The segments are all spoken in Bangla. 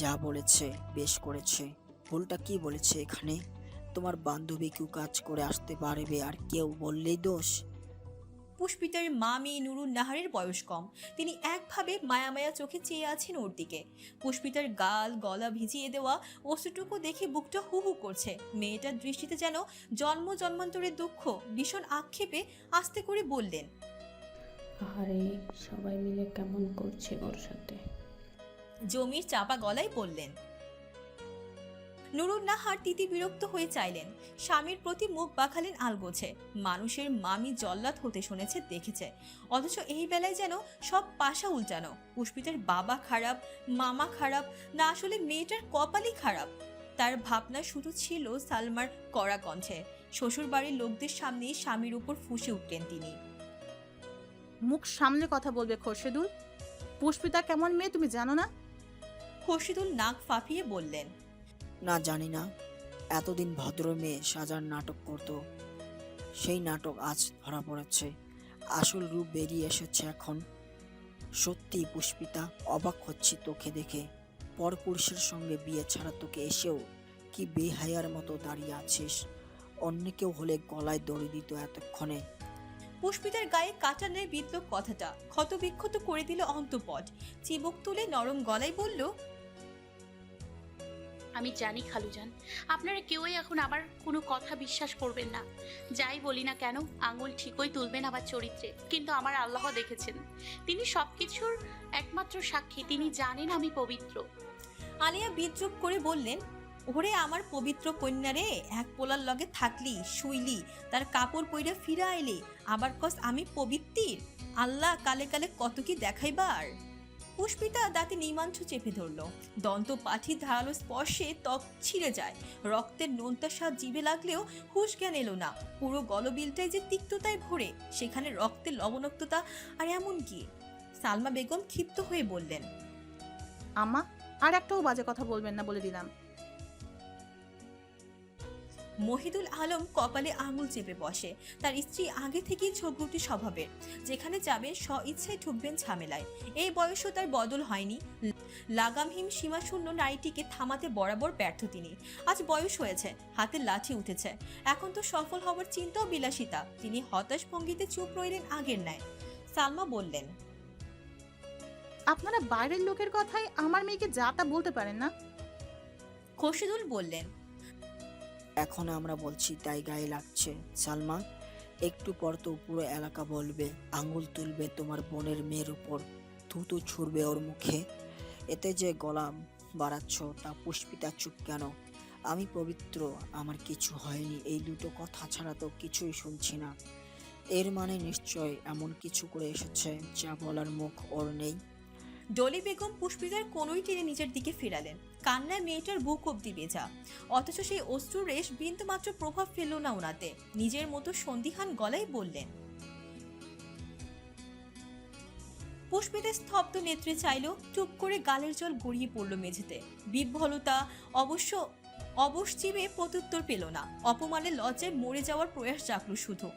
যা বলেছে বেশ করেছে। ভুলটা কি বলেছে এখানে? তোমার বান্ধবী কেউ কাজ করে আসতে পারবে আর কেউ বললেই দোষ। পুষ্পিতার মামি নুরুন নাহারের বয়স কম। তিনি একভাবে মায়া মায়া চোখে চেয়ে আছেন ওর দিকে। পুষ্পিতার গাল গলা ভিজিয়ে দেওয়া অস্ত্রটুকু দেখে বুকটা হু হু করছে। মেয়েটার দৃষ্টিতে যেন জন্ম জন্মান্তরের দুঃখ ভীষণ আক্ষেপে আস্তে করে বললেন আরে সবাই মিলে কেমন করছে ওর সাথে? জমির চাপা গলায় বললেন নুরুন নাহার তিতি বিরক্ত হয়ে চাইলেন, স্বামীর প্রতি মুখ বাঁকালেন আলগোছে, মানুষের মামি জল্লাদ হতে শুনেছে, দেখেছে, অথচ এই বেলায় যেন সব পাশা উল্টানো, পুষ্পিতের বাবা খারাপ, মামা খারাপ, না আসলে মেয়েটার কপালই খারাপ। তার ভাবনা শুধু ছিল সালমার কড়া কণ্ঠে, শ্বশুরবাড়ির লোকদের সামনেই স্বামীর উপর ফুসে উঠলেন তিনি। মুখ সামলে কথা বলবে খোরশেদুল। পুষ্পিতা কেমন মেয়ে তুমি জানো না? খর্ষিদুল নাক ফাঁপিয়ে বললেন না জানি না। এতদিন ভদ্র মেয়ে সাজার নাটক করতো। সেই নাটক আজ ধরা পড়েছে। আসল রূপ বেরিয়ে এসেছে এখন। সত্যি পুষ্পিতা অবাক হচ্ছি তোকে দেখে। পরপুরুষের সঙ্গে বিয়ে ছাড়া তোকে এসেও কি বেহায়ার মতো দাঁড়িয়ে আছিস? অন্য কেউ হলে গলায় দড়ি দিত এতক্ষণে। পুষ্পিতার গায়ে কাটা নেয় বিদ্ল কথাটা। ক্ষতবিক্ষত করে দিল অন্তপট চিবুক তুলে নরম গলায় বলল আমি জানি খালুজান। আপনারা কেউই এখন আবার কোনো কথা বিশ্বাস করবেন না। যাই বলি না কেন, আঙুল ঠিকই তুলবেন আবার চরিত্রে, কিন্তু আমার আল্লাহ দেখেছেন। তিনি সবকিছুর একমাত্র সাক্ষী, তিনি জানেন আমি পবিত্র। আলিয়া বিদ্রুপ করে বললেন, ওরে আমার পবিত্র কন্যা রে, এক পোলার লগে থাকলি, শুইলি, তার কাপড় পইরা ফিরা আইলি আবার কস আমি পবিত্রির আল্লাহ কালে কালে কত কি দেখাইবার? পুষ্পিতা দাঁতে নিমাঞ্চ চেপে ধরল। দন্ত পাঠি ধারালো স্পর্শে ত্বক ছিঁড়ে যায়। রক্তের নোনতা স্বাদ জিভে লাগলেও হুশ জ্ঞান এলো না। পুরো গলবিলটাই যে তিক্ততায় ভরে, সেখানে রক্তের লবণাক্ততা আর এমন কি? সালমা বেগম ক্ষিপ্ত হয়ে বললেন আমা আর একটাও বাজে কথা বলবেন না বলে দিলাম। মহিদুল আলম কপালে আঙুল চেপে বসে। তার স্ত্রী আগে থেকেই ঝগড়ুটি স্বভাবের। যেখানে যাবেন স্ব ইচ্ছায় ঢুকবেন ঝামেলায়। এই বয়সও তার বদল হয়নি। লাগামহীন সীমাশূন্য নারীটিকে থামাতে বরাবর ব্যর্থ তিনি। আজ বয়স হয়েছে হাতে লাঠি উঠেছে। এখন তো সফল হওয়ার চিন্তাও বিলাসিতা। তিনি হতাশ ভঙ্গিতে চুপ রইলেন আগের ন্যায়। সালমা বললেন আপনারা বাইরের লোকের কথায় আমার মেয়েকে যা তা বলতে পারেন না? খোরশেদুল বললেন এখন আমরা বলছি, তাই গায়ে লাগছে। সালমা, একটু পর তো পুরো এলাকা বলবে, আঙুল তুলবে তোমার বোনের মেয়ের উপর, থুতু ছুড়বে ওর মুখে। এতে যে গলা বাড়াচ্ছ তা পুষ্পিতা চুপ কেন? আমি পবিত্র, আমার কিছু হয়নি, এই দুটো কথা ছাড়া তো কিছুই শুনছি না। এর মানে নিশ্চয় এমন কিছু করে এসেছে যা বলার মুখ ওর নেই। ডলি বেগম পুষ্পিতার কোনোই টেনে নিজের দিকে ফেরালেন। কান্নায় মেয়েটার বুক অব্দি বেজা অথচ সেই অশ্রু রেশ বিন্দুমাত্র প্রভাব ফেলল না ওনাতে নিজের মতো সন্দিহান গলায় বললেন, পুষ্পিতা স্তব্ধ নেত্রে চাইল, চুপ করে গালের জল গড়িয়ে পড়ল মেঝেতে। বিহ্বলতা অবশ্য অবশ চিবে প্রত্যুত্তর পেল না। অপমানের লজ্জায় মরে যাওয়ার প্রয়াস জাগল শুধু।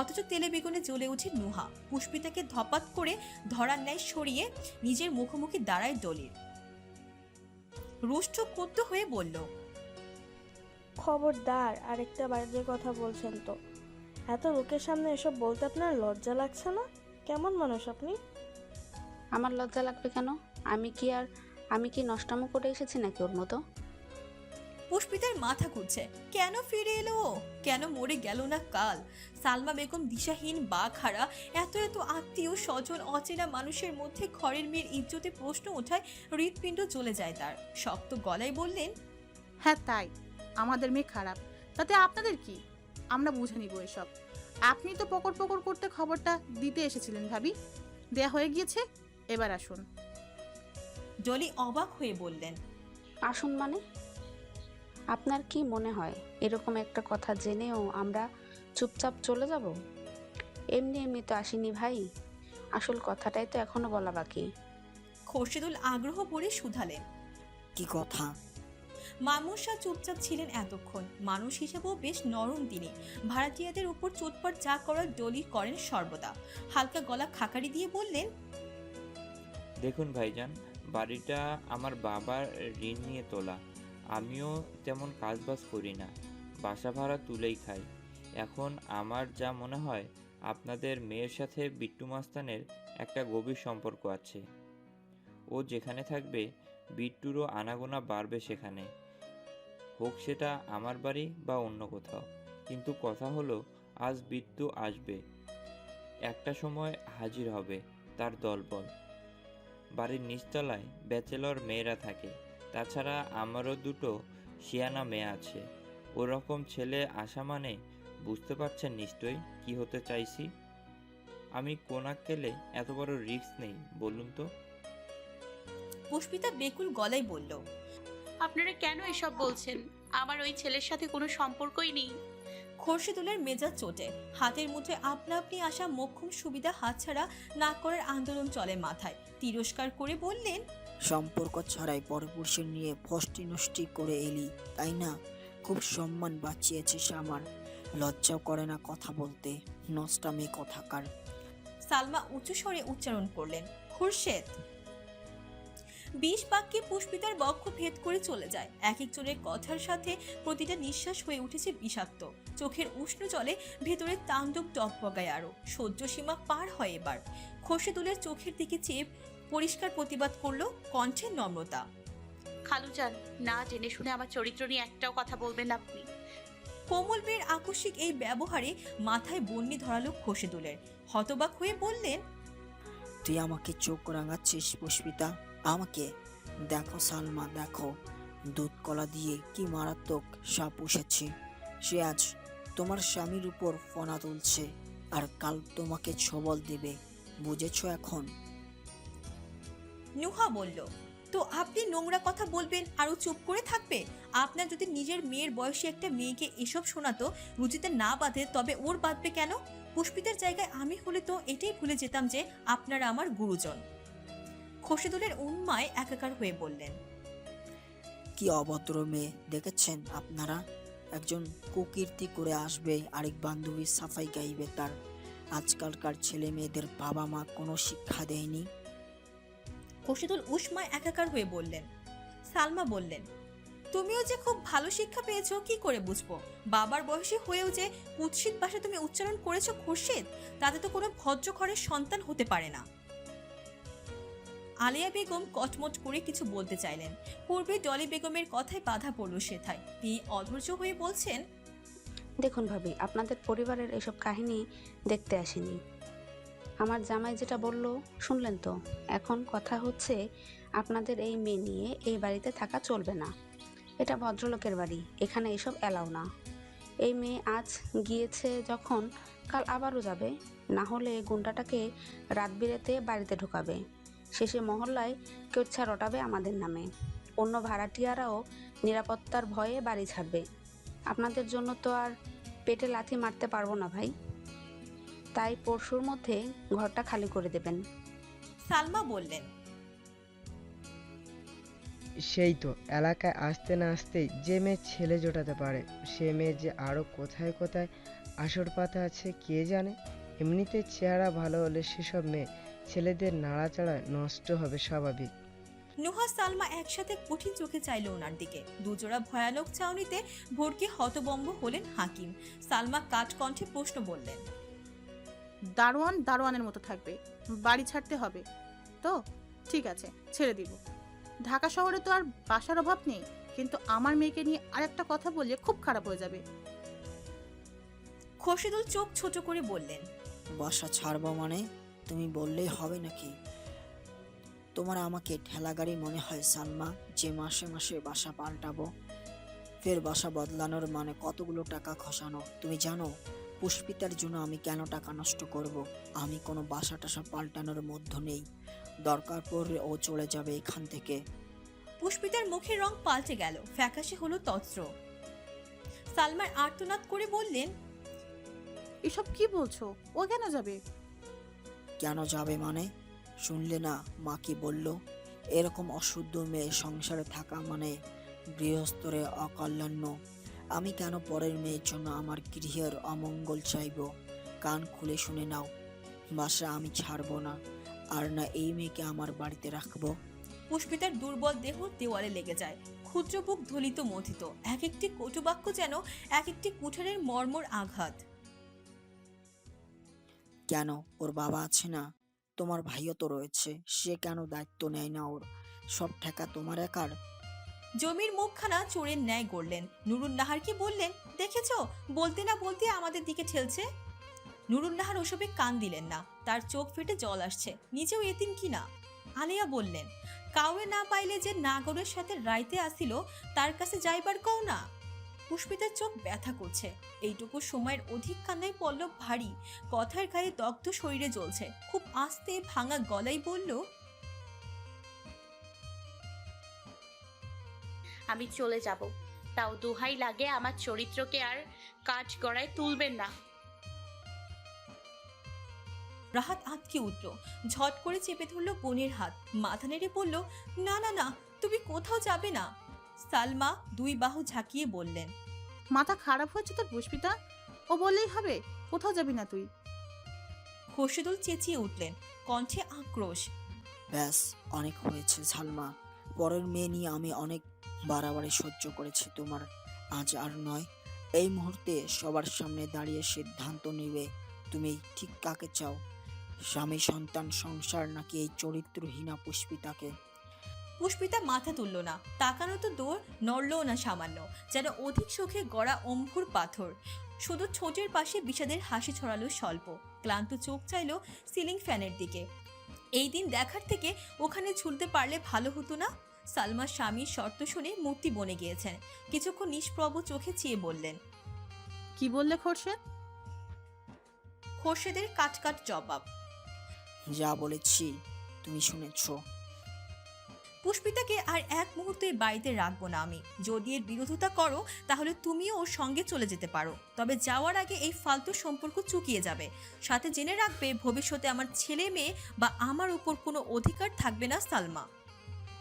অথচ তেলে বেগুনে জ্বলে ওঠে নুহা। পুষ্পিতাকে ধপাত করে ধরার ন্যায় সরিয়ে নিজের মুখোমুখি দাঁড়ায় দলির রুষ্ট ক্ষুব্ধ হয়ে বলল খবরদার আরেকটা বাজে কথা বলছেন তো। এত লোকের সামনে এসব বলতে আপনার লজ্জা লাগছে না? কেমন মানুষ আপনি? আমার লজ্জা লাগবে কেন? আমি কি আর আমি কি নষ্টামো করে এসেছি নাকি ওর মতো? পুষ্পিতার মাথা ঘুরছে। কেন ফিরে এলো ও? কেন মরে গেল না কাল? সালমা বেগম দিশাহীন বা খাড়া এত এত আত্মীয় স্বজন অচেনা মানুষের মধ্যে ঘরের মেয়ের ইজ্জতে প্রশ্ন ওঠায় হৃৎপিণ্ড চলে যায় তার। শক্ত গলায় বললেন হ্যাঁ তাই। আমাদের মেয়ে খারাপ। তাতে আপনাদের কি? আমরা বুঝে নিব এসব। আপনি তো পকর পকর করতে খবরটা দিতে এসেছিলেন ভাবি। দেয়া হয়ে গিয়েছে এবার আসুন। ডলি অবাক হয়ে বললেন আসুন মানে? আপনার কি মনে হয়? এরকম একটা কথা জেনেও আমরা চুপচাপ চলে যাব? এমনি এমনি তো আসিনি ভাই। আসল কথাটাই তো এখনও বলা বাকি। খোরশেদুল আগ্রহ ভরে শুধালেন। কি কথা? মামুর শাহ চুপচাপ ছিলেন এতক্ষণ। মানুষ হিসেবেও বেশ নরম তিনি। ভাড়াটিয়াদের উপর চোটপাট যা করার ডলি করেন সর্বদা। হালকা গলা খাকারি দিয়ে বললেন দেখুন ভাইজান বাড়িটা আমার বাবার ঋণ নিয়ে তোলা। আমিও তেমন কাজবাজ করি না। বাসা ভাড়া তুলেই খাই। এখন আমার যা মনে হয়, আপনাদের মেয়ের সাথে বিট্টু মাস্তানের একটা গভীর সম্পর্ক আছে। ও যেখানে থাকবে, বিট্টুরও আনাগোনা বাড়বে সেখানে। হোক সেটা আমার বাড়ি বা অন্য কোথাও। কিন্তু কথা হলো, আজ বিট্টু আসবে। একটা সময় হাজির হবে তার দলবল। বাড়ির নিচতলায় ব্যাচেলর মেয়েরা থাকে। তাছাড়া আমারও দুটো শিয়ানা মেয়ে আছে। ওরকম ছেলে আসা মানে বুঝতে পারছেন নিশ্চয়ই কি হতে চাইছি? আমি কোন আক্কেলে এত বড় রিস্ক নেই বলুন তো। পুষ্পিতা বেকুল গলায় বলল আপনারা কেন এসব বলছেন? আমার ওই ছেলের সাথে কোনো সম্পর্কই নেই। খোরশেদুলের মেজাজ চোটে। হাতের মুঠে আপনা আপনি আসা মোক্ষম সুবিধা হাতছাড়া না করার আন্দোলন চলে মাথায়। তিরস্কার করে বললেন সম্পর্ক ছাড়াই পরপুরুষের নিয়ে ফষ্টি নষ্টি করে এলি, তাই না? খুব সম্মান বাঁচিয়েছিস আমার। লজ্জাও করে না কথা বলতে। নষ্টামে কথাকার। সালমা উঁচু স্বরে উচ্চারণ করলেন, খুরশেদ! বিষ বাক্যে পুষ্পিতার বক্ষ ভেদ করে চলে যায়। এক একজনের কথার সাথে প্রতিটা নিঃশ্বাস হয়ে উঠেছে বিষাক্ত। চোখের উষ্ণ জলে ভেতরে তাণ্ডব টকবগায় আরও। সহ্য সীমা পার হয় এবার। খোরশেদুলের চোখের দিকে চেয়ে পরিষ্কার প্রতিবাদ করল কণ্ঠের নম্রতা। খালুজান না জেনে শুনে আমার চরিত্র নিয়ে একটাও কথা বলবেন আপনি। কোমল বের আকস্মিক এই ব্যবহারে মাথায় বন্যি ধরালো খোরশেদুলের হতবাক হয়ে বললেন তুই আমাকে চোখ রাঙাচ্ছিস পুষ্পিতা। আমাকে দেখো সালমা দেখো। দুধ কলা দিয়ে কি মারাত্মক সাপ উঠেছে সে আজ তোমার স্বামীর উপর ফনা তুলছে আর কাল তোমাকে ছবল দেবে। বুঝেছ এখন? নুহা বলল, তো আপনি নোংরা কথা বলবেন, আর ও চুপ করে থাকবে আপনার যদি নিজের মেয়ের বয়সী একটা মেয়েকে এসব শোনাতো রুচিতে না বাঁধে, তবে ওর বাঁধবে কেন? পুষ্পিতার জায়গায় আমি হলে তো এটাই ভুলে যেতাম যে আপনারা আমার গুরুজন। খোসেদুলের উন্মায় একাকার হয়ে বললেন, কি অভদ্র মেয়ে, দেখেছেন আপনারা? একজন কুকীর্তি করে আসবে, আরেক বান্ধবীর সাফাই গাইবে তার। আজকালকার ছেলে মেয়েদের বাবা মা কোনো শিক্ষা দেয়নি? খোসেদুল উষ্মায় একাকার হয়ে বললেন, সালমা বললেন, তুমিও যে খুব ভালো শিক্ষা পেয়েছ, কি করে বুঝব? বাবার বয়সী হয়েও যে কুৎসিত ভাষা তুমি উচ্চারণ করেছ খুরশিদ তাতে তো কোনো ভদ্র ঘরের সন্তান হতে পারে না। আলিয়া বেগম কটমট করে কিছু বলতে চাইলেন। পূর্বে ডলি বেগমের কথায় বাধা পড়ল সেথায়। তিনি অধৈর্য হয়ে বলছেন, দেখুন ভাবি, আপনাদের পরিবারের এসব কাহিনী দেখতে আসেনি। আমার জামাই যেটা বলল, শুনলেন তো? এখন কথা হচ্ছে আপনাদের এই মেয়ে নিয়ে এই বাড়িতে থাকা চলবে না। এটা ভদ্রলোকের বাড়ি, এখানে এসব এলাও না। এই মেয়ে আজ গিয়েছে যখন, কাল আবারও যাবে। না হলে গুন্ডাটাকে রাত বিরেতে বাড়িতে ঢোকাবে। শেষে মহল্লায় কেচ্ছা রটাবে আমাদের নামে। অন্য ভাড়াটিয়ারাও নিরাপত্তার ভয়ে বাড়ি ছাড়বে। আপনাদের জন্য তো আর পেটে লাথি মারতে পারব না ভাই। তাই পরশুর মধ্যে ঘরটা খালি করে দেবেন। সালমা বললেন সেই তো এলাকায় আসতে না আসতেই যে মেয়ে ছেলে জোটাতে পারে সে মেয়ে যে আরও কোথায় কোথায় আসর পাতা আছে কে জানে? এমনিতে চেহারা ভালো হলে সেসব মেয়ে ছেলেদের নাড়াচাড়ায় নষ্ট হবে স্বাভাবিক। নুহা সালমা একসাথে কঠিন চোখে চাইল ওনার দিকে। দুজোড়া ভয়ানক চাউনিতে ভোরকে হতবম্ব হলেন হাকিম। সালমা কাঠ কণ্ঠে প্রশ্ন বললেন দারোয়ান দারোয়ানের মতো থাকবে। বাড়ি ছাড়তে হবে। তো ঠিক আছে ছেড়ে দিব। ঢাকা শহরে তো আর বাসার অভাব নেই কিন্তু আমার মেয়েকে নিয়ে আরেকটা কথা বললে খুব খারাপ হয়ে যাবে। খোরশেদুল চোখ ছোট করে বললেন বাসা ছাড়বো মানে? তুমি বললেই হবে নাকি? তোমার আমাকে ঠেলা গাড়ি মনে হয় সালমা যে মাসে মাসে বাসা পাল্টাবো। ফের বাসা বদলানোর মানে কতগুলো টাকা খসানো তুমি জানো? পুষ্পিতার জন্য আমি কেন টাকা নষ্ট করব? আমি কোনো বাসা টাসা পাল্টানোর মধ্য নেই। দরকার পড়লে ও চলে যাবে এখান থেকে। পুষ্পিতার মুখের রং পাল্টে গেল ফ্যাকাশে হলো তত্র। সালমার আর্তনাদ করে বললেন এসব কি বলছো? ও কেন যাবে? কেন যাবে মানে? শুনলে না মা কি বলল? এরকম অশুদ্ধ মেয়ে সংসারে থাকা মানে গৃহস্থরে অকল্যাণ্য। আমি কেন পরের মেয়ের জন্য আমার গৃহের অমঙ্গল চাইব? কান খুলে শুনে নাও। বাসা আমি ছাড়বো না। আর না এই মেয়েকে আমার বাড়িতে রাখব? পুষ্পিতার দুর্বল দেহ দেওয়ালে লেগে যায়। ক্ষুদ্র বুক ধলিত মথিত। এক একটি কটুবাক্য যেন এক একটি কুঠারের মর্মর আঘাত। কেন? ওর বাবা আছে না? তোমার ভাইও তো রয়েছে। সে কেন দায়িত্ব নেয় না ওর? সব ঠেকা তোমার একার? জমির মুখখানা চোরের ন্যায় গড়লেন। নুরুন নাহারকে বললেন, দেখেছ? বলতে না বলতে আমাদের দিকে ঠেলছে? নুরুন নাহার ওসবে কান দিলেন না। তার চোখ ফেটে জল আসছে। নিজেও এতিম কিনা আলিয়া বললেন, কাউরে না পাইলে যে নাগরের সাথে রাইতে আসিল, তার কাছে যাইবার কও না? পুষ্পিতার চোখ ব্যথা করছে। এইটুকু সময়ের অধিক কান্নায় পল্লব ভারী। কথার গায়ে দগ্ধ শরীরে জ্বলছে। খুব আস্তে ভাঙা গলায় বলল আমি চলে যাব। তাও দোহাই লাগে আমার চরিত্রকে আর কাজ গড়ায় তুলবেন না। রাহাত আটকে উঠল ঝট করে চেপে ধরল বোনের হাত মাথা নেড়ে বলল না না না তুমি কোথাও যাবে না। সালমা দুই বাহু ঝাঁকিয়ে বললেন মাথা খারাপ হয়েছে তোর পুষ্পিতা? ও বললেই হবে কোথাও যাবি না তুই। খোরশেদুল চেঁচিয়ে উঠলেন কণ্ঠে আক্রোশ ব্যাস অনেক হয়েছে সালমা। পরের মেয়ে নিয়ে আমি অনেক বাড়াবাড়ি সহ্য করেছি তোমার। আজ আর নয়। এই মুহূর্তে সবার সামনে দাঁড়িয়ে সিদ্ধান্ত নেবে তুমি ঠিক কাকে চাও? স্বামী, সন্তান, সংসার নাকি এই চরিত্রহীনা পুষ্পিতাকে? পুষ্পিতা মাথা তুলল না। তাকানো তো দৌড় নড়লও না সামান্য, যেন অধিক সুখে গড়া অম্ভুর পাথর। শুধু ছোটের পাশে বিষাদের হাসি ছড়ালো স্বল্প। ক্লান্ত চোখ চাইল সিলিং ফ্যানের দিকে। এই দিন দেখার থেকে ওখানে ঝুলতে পারলে ভালো হতো না? সালমার স্বামীর শর্ত শুনে মূর্তি বনে গিয়েছেন। কিছুক্ষণ নিষ্প্রভ চোখে চেয়ে বললেন কি বললে খোরশেদ? খোরশেদের কাটকাট জবাব যা বলেছি তুমি শুনেছো। পুষ্পিতাকে আর এক মুহূর্তে বাড়িতে রাখব না আমি। যদি এর বিরোধিতা করো তাহলে তুমিও ওর সঙ্গে চলে যেতে পারো। তবে যাওয়ার আগে এই ফালতু সম্পর্ক চুকিয়ে যাবে। সাথে জেনে রাখবে ভবিষ্যতে আমার ছেলে মেয়ে বা আমার উপর কোনো অধিকার থাকবে না সালমা।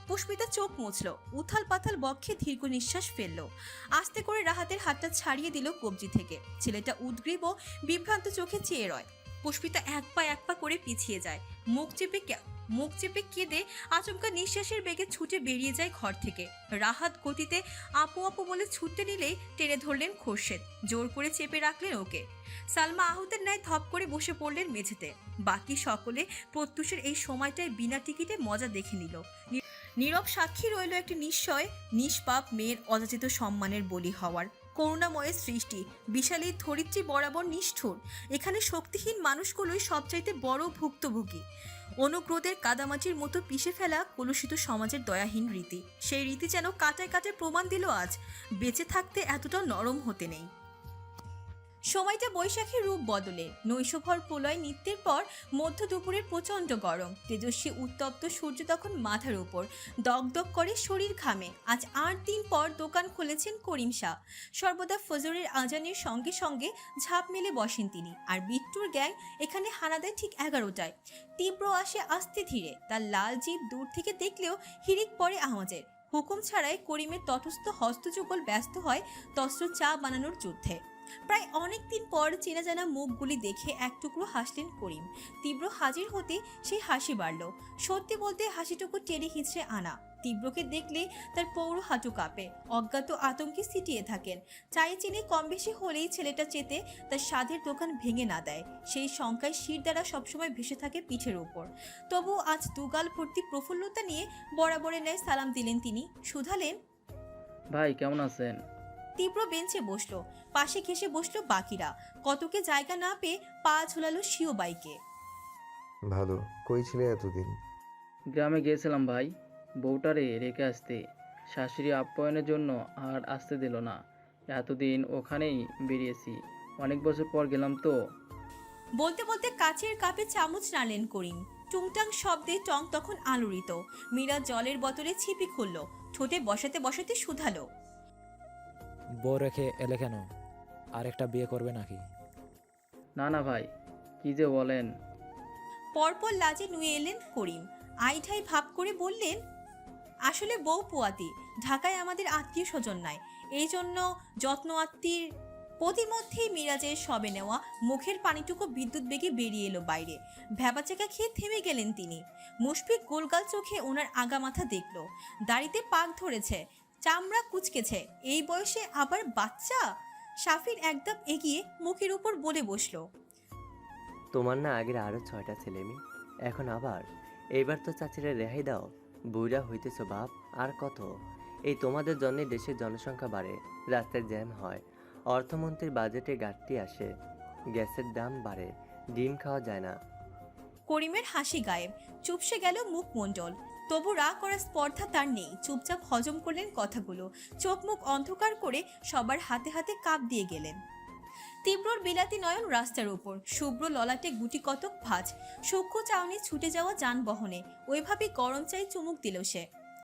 পুষ্পিতা চোখ মুছল। উথাল পাথাল বক্ষে দীর্ঘ নিঃশ্বাস ফেলল। আস্তে করে রাহাতের হাতটা ছাড়িয়ে দিল কবজি থেকে। ছেলেটা উদ্গ্রীব ও বিভ্রান্ত চোখে চেয়ে রয়। পুষ্পিতা এক পা এক পা করে পিছিয়ে যায়। মুখ চেপে মুখ চেপে কেঁদে আচমকা নিঃশ্বাসের বেগে ছুটে বেরিয়ে যায় ঘর থেকে। রাহাত গতিতে আপু আপু বলে ছুটতে নিলেই টেনে ধরলেন খোরশেদ। জোর করে চেপে রাখলেন ওকে। সালমা আহুতের ন্যায় ধপ করে বসে পড়লেন মেঝেতে। বাকি সকলে প্রত্যুষের এই সময়টায় বিনা টিকিটে মজা দেখে নিল। নীরব সাক্ষী রইল একটি নিশ্চয়, নিষ্পাপ মেয়ের অযাচিত সম্মানের বলি হওয়ার। করুণাময়ের সৃষ্টি, বিশালী ধরিত্রী বরাবর নিষ্ঠুর। এখানে শক্তিহীন মানুষগুলোই সবচাইতে বড় ভুক্তভোগী। অনুক্রোধের কাদামাটির মতো পিষে ফেলা কলুষিত সমাজের দয়াহীন রীতি। সেই রীতি যেন কাটায় কাটায় প্রমাণ দিল আজ, বেঁচে থাকতে এতটা নরম হতে নেই। সময়টা বৈশাখী রূপ বদলে। নৈশভর প্রলয় নৃত্যের পর মধ্য দুপুরের প্রচণ্ড গরম। তেজস্বী উত্তপ্ত সূর্য তখন মাথার উপর। দগদগ করে শরীর ঘামে। আজ আট দিন পর দোকান খুলেছেন করিম শাহ। সর্বদা ফজরের আজানের সঙ্গে সঙ্গে ঝাঁপ মেলে বসেন তিনি। আর বিট্টুর গ্যাং এখানে হানা দেয় ঠিক এগারোটায়। তীব্র আসে আস্তে ধীরে। তার লাল জিভ দূর থেকে দেখলেও হিরিক পড়ে আওয়াজের। হুকুম ছাড়াই করিমের তটস্থ হস্তযুগল ব্যস্ত হয় তস্ত্র চা বানানোর যুদ্ধে। প্রায় অনেক দিন পর চেনা জানা মুখগুলি দেখে এক টুকরো হাসলেন করিম। তীব্র হাজির হতে সেই হাসি বাড়ল। সত্যি বলতে হাসিটুকু টেনে হিঁচড়ে আনা। তীব্রকে দেখলে তার পৌর হাঁটু কাঁপে। অজ্ঞাত আতঙ্কে সিটিয়ে থাকেন। চায়ে চিনি কম বেশি হলেই ছেলেটা চেতে তার স্বাদের দোকান ভেঙে না দেয়। সেই শঙ্কায় শির দ্বারা সবসময় ভেসে থাকে পিঠের উপর। তবু আজ দুগাল ভর্তি প্রফুল্লতা নিয়ে বরাবরের ন্যায় সালাম দিলেন তিনি। শুধালেন, ভাই, কেমন আছেন? তীব্র বেঞ্চে বসল পাশে ঘেসে বসল বাকিরা। কতকে জায়গা না পেয়ে পা ঝুলালো শিও বাইকে। ভালো কই ছিলে এতদিন? গ্রামে গিয়েছিলাম ভাই বউটারে রেখে আসতে। শাশুড়ি আপ্যায়নের জন্য আর আসতে দিল না। এতদিন ওখানেই বেরিয়েছি অনেক বছর পর গেলাম তো। বলতে বলতে কাচের কাপে চামচ নাড়লেন করিম। টুংটাং শব্দে টং তখন আলোড়িত। মীরা জলের বোতলে ছিপি খুলল ঠোঁটে বসাতে বসাতে শুধালো। বউ রেখে এলে কেন? আরেকটা বিয়ে করবে নাকি? না না ভাই কি যে বলেন? পরপর লাজে নুয়ে এলেন করিম। আইঠাই ভাব করে বললেন আসলে বউ পোয়াতি ঢাকায় আমাদের আত্মীয় স্বজন নাই। এই জন্য যত্ন আত্মীর প্রতিমধ্যেই মিরাজের সবে নেওয়া মুখের পানিটুকু বিদ্যুৎ বেগে বেরিয়ে এলো বাইরে। ভ্যাবাচাকা খেয়ে থেমে গেলেন তিনি। মুশফিক গোলগাল চোখে ওনার আগা মাথা দেখল। দাড়িতে পাক ধরেছে চামড়া কুচকেছে। এই বয়সে আবার বাচ্চা? সাফির একদম এগিয়ে মুখের উপর বলে বসল। তোমার না আগের আরও ছয়টা ছেলে মেয়ে। এখন আবার? এইবার তো চাচিরা রেহাই দাও। বুড়া হইতেছ বাপ আর কত? এই তোমাদের জন্য দেশের জনসংখ্যা বাড়ে রাস্তায় জ্যাম হয় অর্থমন্ত্রীর বাজেটে ঘাটতি আসে গ্যাসের দাম বাড়ে ডিম খাওয়া যায় না। করিমের হাসি গায়েব চুপসে গেল মুখমণ্ডল। তবু রা করার স্পর্ধা তার নেই। চুপচাপ হজম করলেন কথাগুলো। চোখ মুখ অন্ধকার করে সবার হাতে হাতে কাপ দিয়ে গেলেন। তীব্রর বিলাতি নয়ন রাস্তার ওপর শুভ্র ললাটে গুটি কতক ভাঁজ। সূক্ষ্ম চাউনি ছুটে যাওয়া যানবাহনে। ওইভাবে গরম চাই চুমুক দিল সে।